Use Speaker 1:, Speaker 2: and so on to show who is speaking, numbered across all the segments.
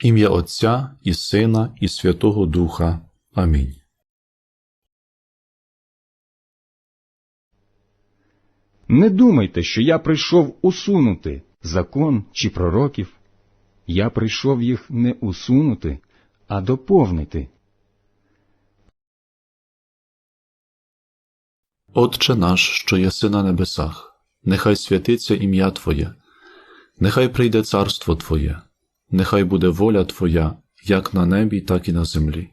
Speaker 1: Ім'я Отця і Сина, і Святого Духа. Амінь.
Speaker 2: Не думайте, що я прийшов усунути закон чи пророків. Я прийшов їх не усунути, а доповнити.
Speaker 1: Отче наш, що єси на небесах, нехай святиться ім'я Твоє, нехай прийде царство Твоє, нехай буде воля Твоя, як на небі, так і на землі.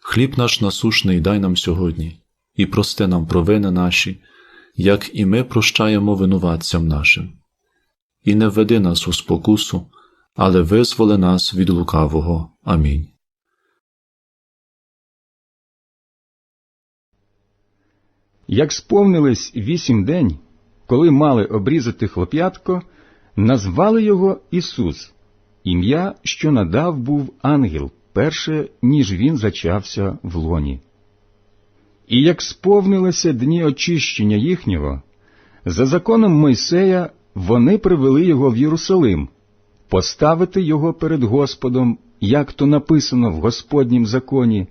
Speaker 1: Хліб наш насушний дай нам сьогодні, і прости нам провини наші, як і ми прощаємо винуватцям нашим. І не введи нас у спокусу, але визволи нас від лукавого. Амінь.
Speaker 2: Як сповнились вісім день, коли мали обрізати хлоп'ятко, назвали його Ісус, ім'я, що надав був ангел, перше, ніж він зачався в лоні. І як сповнилися дні очищення їхнього, за законом Мойсея вони привели його в Єрусалим, поставити його перед Господом, як то написано в Господнім законі,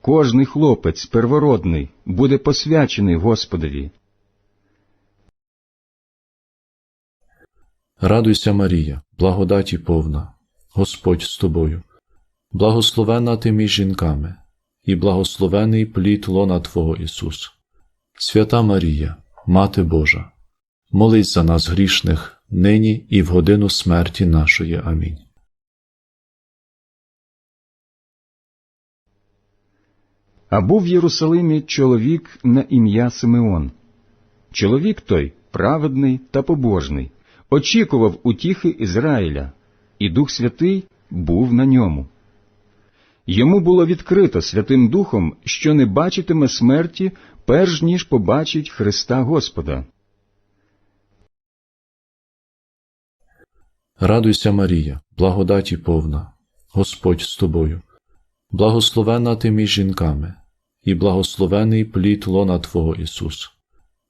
Speaker 2: кожний хлопець первородний буде посвячений Господові.
Speaker 1: Радуйся, Марія, благодаті повна, Господь з тобою, благословена ти між жінками, і благословений плід лона Твого Ісус. Свята Марія, Мати Божа, молись за нас грішних, нині і в годину смерті нашої. Амінь.
Speaker 2: А був в Єрусалимі чоловік на ім'я Симеон. Чоловік той праведний та побожний, очікував утіхи Ізраїля, і Дух Святий був на ньому. Йому було відкрито Святим Духом, що не бачитиме смерті, перш ніж побачить Христа Господа.
Speaker 1: Радуйся, Марія, благодаті повна, Господь з тобою, благословена ти між жінками, і благословений плід лона Твого Ісус.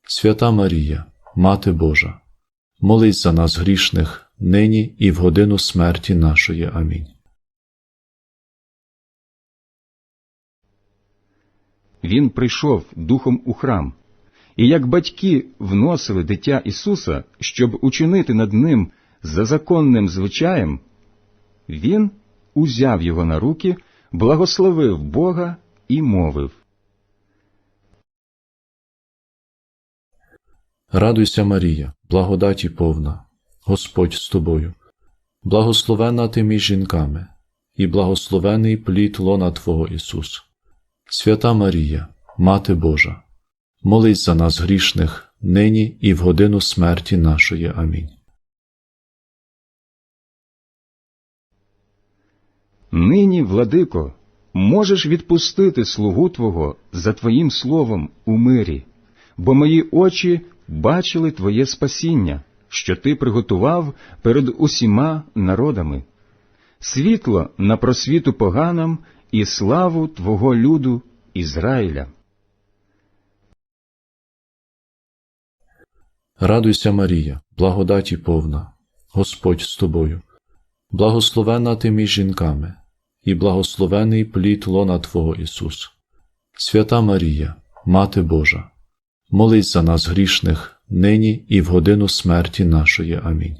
Speaker 1: Свята Марія, Мати Божа, молись за нас грішних, нині і в годину смерті нашої. Амінь.
Speaker 2: Він прийшов духом у храм, і як батьки вносили дитя Ісуса, щоб учинити над ним за законним звичаєм, він узяв його на руки, благословив Бога і мовив.
Speaker 1: Радуйся, Марія, благодаті повна, Господь з тобою, благословена ти між жінками, і благословений плід лона Твого Ісус. Свята Марія, Мати Божа, молись за нас грішних, нині і в годину смерті нашої. Амінь.
Speaker 2: Нині, владико, можеш відпустити слугу Твого за Твоїм словом у мирі, бо мої очі бачили Твоє спасіння, що Ти приготував перед усіма народами, світло на просвіту поганам і славу Твого люду Ізраїля.
Speaker 1: Радуйся, Марія, благодаті повна, Господь з тобою, благословена ти між жінками, і благословений плід лона Твого Ісус. Свята Марія, Мати Божа, молись за нас грішних, нині і в годину смерті нашої. Амінь.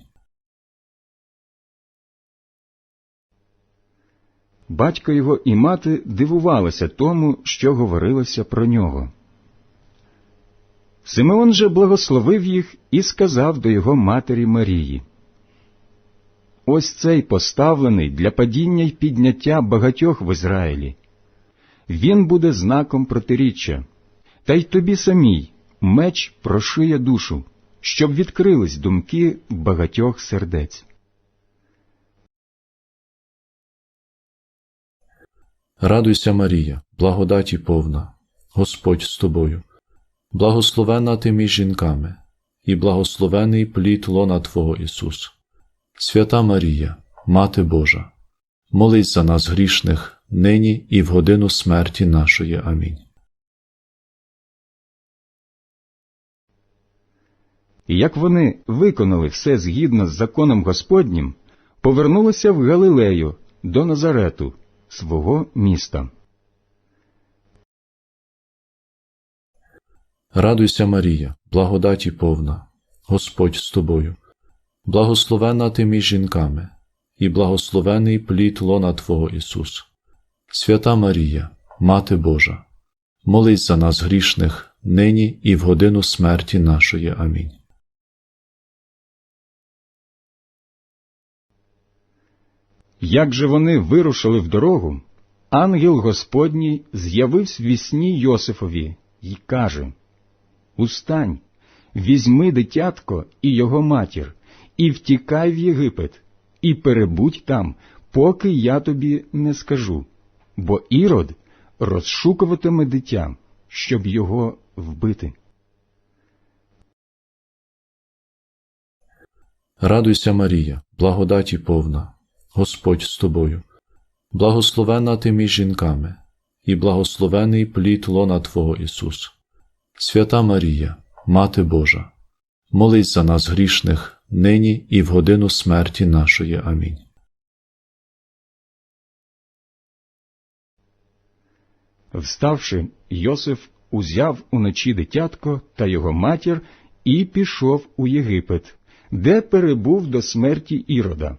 Speaker 2: Батько його і мати дивувалися тому, що говорилося про нього. Симеон же благословив їх і сказав до його матері Марії. Ось цей поставлений для падіння й підняття багатьох в Ізраїлі. Він буде знаком протиріччя, та й тобі самій меч прошиє душу, щоб відкрились думки багатьох сердець.
Speaker 1: Радуйся, Марія, благодаті повна, Господь з тобою, благословена ти між жінками, і благословений плід лона Твого Ісус. Свята Марія, Мати Божа, молись за нас грішних, нині і в годину смерті нашої. Амінь.
Speaker 2: І як вони виконали все згідно з законом Господнім, повернулася в Галилею до Назарету, свого міста.
Speaker 1: Радуйся, Марія, благодаті повна, Господь з тобою, благословена ти між жінками, і благословений плід лона Твого Ісус. Свята Марія, Мати Божа, молись за нас грішних, нині і в годину смерті нашої. Амінь.
Speaker 2: Як же вони вирушили в дорогу, ангел Господній з'явився в вісні Йосифові й каже Устань, візьми дитятко і його матір, і втікай в Єгипет, і перебудь там, поки я тобі не скажу, бо Ірод розшукуватиме дитя, щоб його вбити.
Speaker 1: Радуйся, Марія, благодаті повна, Господь з тобою, благословена ти між жінками, і благословений плід лона Твого Ісус. Свята Марія, Мати Божа, молись за нас грішних, нині і в годину смерті нашої. Амінь.
Speaker 2: Вставши, Йосиф узяв уночі дитятко та його матір і пішов у Єгипет, де перебув до смерті Ірода.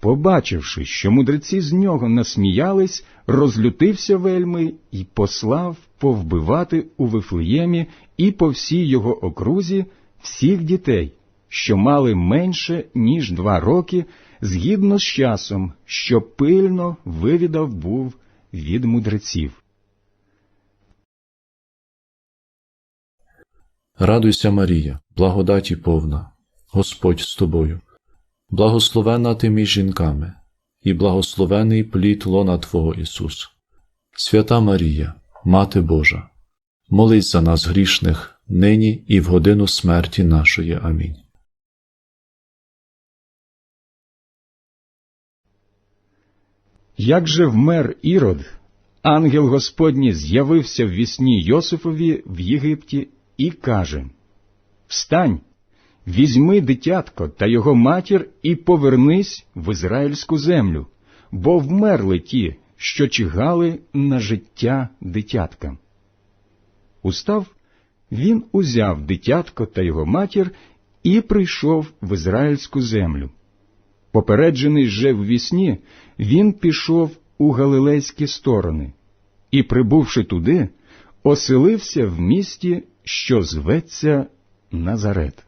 Speaker 2: побачивши, що мудреці з нього насміялись, розлютився вельми і послав повбивати у Вифлеємі і по всій його окрузі всіх дітей, що мали менше, ніж два роки, згідно з часом, що пильно вивідав був від мудреців.
Speaker 1: Радуйся, Марія, благодаті повна, Господь з тобою, благословена ти між жінками, і благословений плід лона Твого Ісус. Свята Марія, Мати Божа, молись за нас грішних, нині і в годину смерті нашої. Амінь.
Speaker 2: Як же вмер Ірод, ангел Господній з'явився в вісні Йосифові в Єгипті і каже Встань, візьми дитятко та його матір і повернись в ізраїльську землю, бо вмерли ті, що чигали на життя дитятка. Устав, він узяв дитятко та його матір і прийшов в ізраїльську землю. Попереджений же в вісні, він пішов у галилейські сторони і, прибувши туди, оселився в місті, що зветься Назарет.